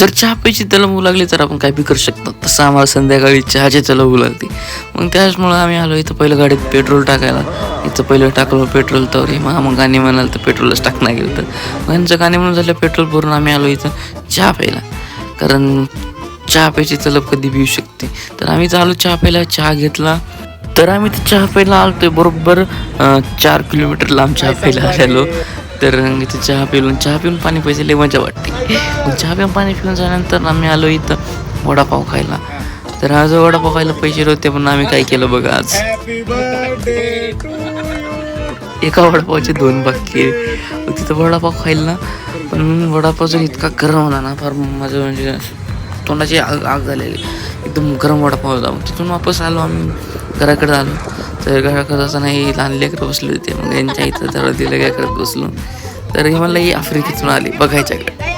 जर चहा प्यायची त्याला होऊ लागली तर आपण काय बी करू शकतो. तसं आम्हाला संध्याकाळी चहाची त्याला होऊ लागली मग त्याचमुळं आम्ही आलो इथं पहिलं गाडीत पेट्रोल टाकायला. इथं पहिलं टाकलं पेट्रोल तर मग मग गाणी म्हणाल तर पेट्रोलच टाकणार गेलं तर मग यांचं गाणी म्हणून झालं पेट्रोल भरून आम्ही आलो इथं चहा प्यायला. कारण चहा प्यायची तलब कधी बी येऊ शकते. तर आम्ही चालू चहा प्यायला चहा घेतला. तर आम्ही ते चहा प्यायला आलतोय बरोबर चार किलोमीटर लांब चहा प्यायला आलेलो. तर इथे चहा पिऊन चहा पिऊन पाणी पैसे लय मजा वाटते. मग चहा पिऊन पाणी पिऊन झाल्यानंतर आम्ही आलो इथं वडापाव खायला. तर आज वडापाव खायला पैसे होते पण आम्ही काय केलं बघा आज. एका वडापावचे दोन बाकी तिथं वडापाव खायला ना पण वडापाव जर इतका गरम होता ना फार माझं म्हणजे तोंडाची आग आग झालेली. एकदम गरम वडापाव होता. मग तिथून वापस आलो आम्ही घराकडे आलो. तर घराकडे असं नाही लहान लेकरं बसले होते. मग यांच्या इथं जरा दिलं काय करत बसलो. तर हे मला ही आफ्रिकेतून आली बघायच्याकडे.